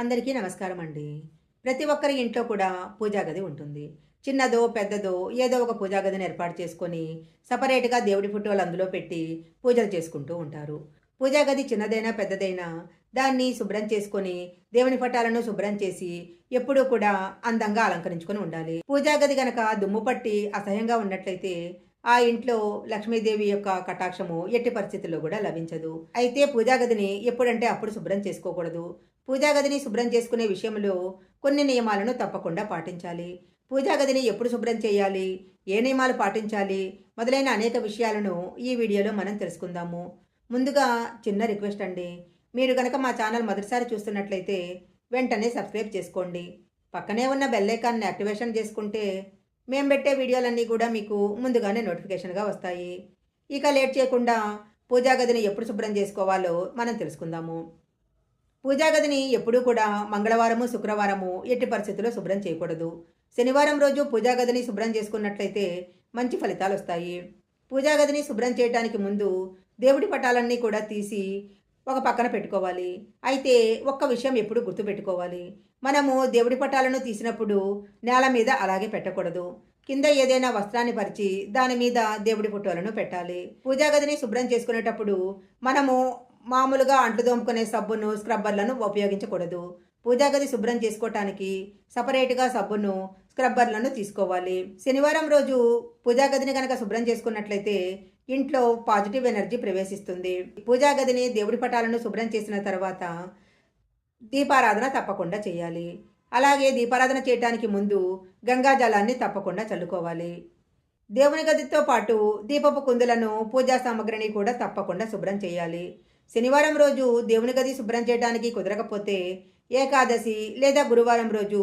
అందరికీ నమస్కారం అండి ప్రతి ఒక్కరి ఇంట్లో కూడా పూజా గది ఉంటుంది. చిన్నదో పెద్దదో ఏదో ఒక పూజా గదిని ఏర్పాటు చేసుకొని సపరేట్గా దేవుడి ఫోటోలు అందులో పెట్టి పూజలు చేసుకుంటూ ఉంటారు. పూజా గది చిన్నదైనా పెద్దదైనా దాన్ని శుభ్రం చేసుకొని దేవుని పటాలను శుభ్రం చేసి ఎప్పుడూ కూడా అందంగా అలంకరించుకొని ఉండాలి. పూజా గది గనక దుమ్ము పట్టి అసహ్యంగా ఉన్నట్లయితే ఆ ఇంట్లో లక్ష్మీదేవి యొక్క కటాక్షము ఎట్టి పరిస్థితుల్లో కూడా లభించదు. అయితే పూజా గదిని ఎప్పుడంటే అప్పుడు శుభ్రం చేసుకోకూడదు. పూజా గదిని శుభ్రం చేసుకునే విషయంలో కొన్ని నియమాలను తప్పకుండా పాటించాలి. పూజా గదిని ఎప్పుడు శుభ్రం చేయాలి? ఏ నియమాలు పాటించాలి? మొదలైన అనేక విషయాలను ఈ వీడియోలో మనం తెలుసుకుందాము. ముందుగా చిన్న రిక్వెస్ట్ అండి. మీరు కనుక మా ఛానల్ మొదటిసారి చూస్తున్నట్లయితే వెంటనే సబ్స్క్రైబ్ చేసుకోండి. పక్కనే ఉన్న బెల్లైకాన్ని యాక్టివేషన్ చేసుకుంటే మేము పెట్టే వీడియోలన్నీ కూడా మీకు ముందుగానే నోటిఫికేషన్గా వస్తాయి. ఇక లేట్ చేయకుండా పూజా గదిని ఎప్పుడు శుభ్రం చేసుకోవాలో మనం తెలుసుకుందాము. పూజా గదిని ఎప్పుడూ కూడా మంగళవారము శుక్రవారము ఎట్టి పరిస్థితుల్లో శుభ్రం చేయకూడదు. శనివారం రోజు పూజా గదిని శుభ్రం చేసుకున్నట్లయితే మంచి ఫలితాలు వస్తాయి. పూజా గదిని శుభ్రం చేయడానికి ముందు దేవుడి పటాలన్నీ కూడా తీసి ఒక పక్కన పెట్టుకోవాలి. అయితే ఒక్క విషయం ఎప్పుడు గుర్తుపెట్టుకోవాలి. మనము దేవుడి పటాలను తీసినప్పుడు నేల మీద అలాగే పెట్టకూడదు. కింద ఏదైనా వస్త్రాన్ని పరిచి దాని మీద దేవుడి ఫోటోలను పెట్టాలి. పూజాగదిని శుభ్రం చేసుకునేటప్పుడు మనము మామూలుగా అంట్లు దోముకునే సబ్బును స్క్రబ్బర్లను ఉపయోగించకూడదు. పూజా గది శుభ్రం చేసుకోవటానికి సపరేట్గా సబ్బును స్క్రబ్బర్లను తీసుకోవాలి. శనివారం రోజు పూజా గదిని కనుక శుభ్రం చేసుకున్నట్లయితే ఇంట్లో పాజిటివ్ ఎనర్జీ ప్రవేశిస్తుంది. పూజా గదిని దేవుడి పటాలను శుభ్రం చేసిన తర్వాత దీపారాధన తప్పకుండా చేయాలి. అలాగే దీపారాధన చేయడానికి ముందు గంగాజలాన్ని తప్పకుండా చల్లుకోవాలి. దేవుని గదితో పాటు దీపపు కుందులను పూజా సామగ్రిని కూడా తప్పకుండా శుభ్రం చేయాలి. శనివారం రోజు దేవుని గది శుభ్రం చేయడానికి కుదరకపోతే ఏకాదశి లేదా గురువారం రోజు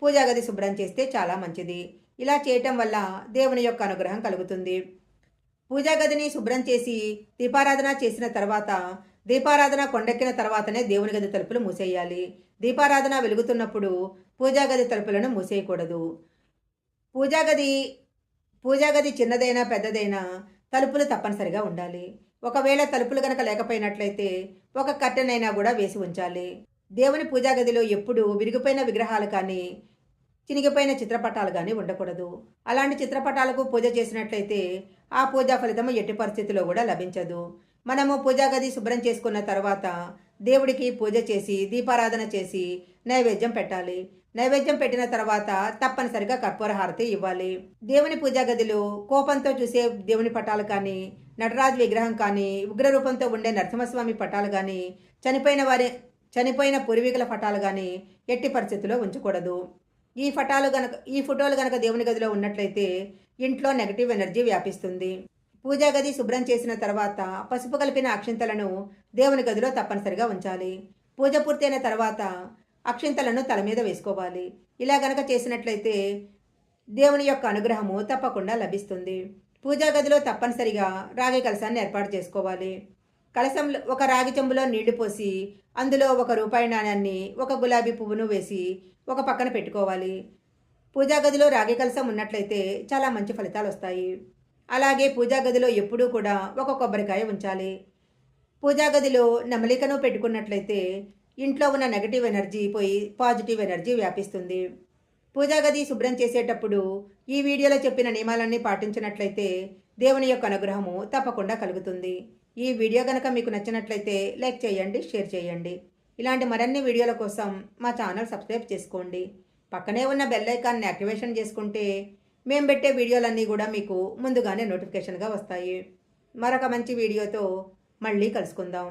పూజా గది శుభ్రం చేస్తే చాలా మంచిది. ఇలా చేయటం వల్ల దేవుని యొక్క అనుగ్రహం కలుగుతుంది. పూజా గదిని శుభ్రం చేసి దీపారాధన చేసిన తర్వాత దీపారాధన కొండెక్కిన తర్వాతనే దేవుని గది తలుపులు మూసేయాలి. దీపారాధన వెలుగుతున్నప్పుడు పూజా గది తలుపులను మూసేయకూడదు. పూజా గది పూజా గది చిన్నదైనా పెద్దదైనా తలుపులు తప్పనిసరిగా ఉండాలి. ఒకవేళ తలుపులు గనక లేకపోయినట్లయితే ఒక కర్టెన్ అయినా కూడా వేసి ఉంచాలి. దేవుని పూజా గదిలో ఎప్పుడూ విరిగిపోయిన విగ్రహాలు కానీ చినిగిపోయిన చిత్రపటాలు కానీ ఉండకూడదు. అలాంటి చిత్రపటాలకు పూజ చేసినట్లయితే ఆ పూజా ఫలితం ఎట్టి పరిస్థితిలో కూడా లభించదు. మనము పూజా గది శుభ్రం చేసుకున్న తర్వాత దేవుడికి పూజ చేసి దీపారాధన చేసి నైవేద్యం పెట్టాలి. నైవేద్యం పెట్టిన తర్వాత తప్పనిసరిగా కర్పూర హారతి ఇవ్వాలి. దేవుని పూజా గదిలో కోపంతో చూసే దేవుని పటాలు కానీ నటరాజు విగ్రహం కానీ ఉగ్రరూపంతో ఉండే నరసింహస్వామి పటాలు కానీ చనిపోయిన వారి చనిపోయిన పూర్వీకుల పటాలు కానీ ఎట్టి పరిస్థితిలో ఉంచకూడదు. ఈ ఫటాలు గనక ఈ ఫోటోలు గనక దేవుని గదిలో ఉన్నట్లయితే ఇంట్లో నెగటివ్ ఎనర్జీ వ్యాపిస్తుంది. పూజా గది శుభ్రం చేసిన తర్వాత పసుపు కలిపిన అక్షింతలను దేవుని గదిలో తప్పనిసరిగా ఉంచాలి. పూజ పూర్తయిన తర్వాత అక్షింతలను తల మీద వేసుకోవాలి. ఇలా గనక చేసినట్లయితే దేవుని యొక్క అనుగ్రహము తప్పకుండా లభిస్తుంది. పూజా గదిలో తప్పనిసరిగా రాగి కలశాన్ని ఏర్పాటు చేసుకోవాలి. కలశంలో ఒక రాగి చెంబులో నీళ్ళు పోసి అందులో ఒక రూపాయి నాణ్యాన్ని ఒక గులాబీ పువ్వును వేసి ఒక పక్కన పెట్టుకోవాలి. పూజా గదిలో రాగి కలశం ఉన్నట్లయితే చాలా మంచి ఫలితాలు వస్తాయి. అలాగే పూజా గదిలో ఎప్పుడూ కూడా ఒక కొబ్బరికాయ ఉంచాలి. పూజా గదిలో నమలికను పెట్టుకున్నట్లయితే ఇంట్లో ఉన్న నెగటివ్ ఎనర్జీ పోయి పాజిటివ్ ఎనర్జీ వ్యాపిస్తుంది. పూజా గది శుభ్రం చేసేటప్పుడు ఈ వీడియోలో చెప్పిన నియమాలన్నీ పాటించినట్లయితే దేవుని యొక్క అనుగ్రహము తప్పకుండా కలుగుతుంది. ఈ వీడియో కనుక మీకు నచ్చినట్లయితే లైక్ చేయండి షేర్ చేయండి. ఇలాంటి మరిన్ని వీడియోల కోసం మా ఛానల్ సబ్స్క్రైబ్ చేసుకోండి. పక్కనే ఉన్న బెల్ ఐకాన్ని యాక్టివేషన్ చేసుకుంటే మేము పెట్టే వీడియోలన్నీ కూడా మీకు ముందుగానే నోటిఫికేషన్గా వస్తాయి. మరొక మంచి వీడియోతో మళ్ళీ కలుసుకుందాం.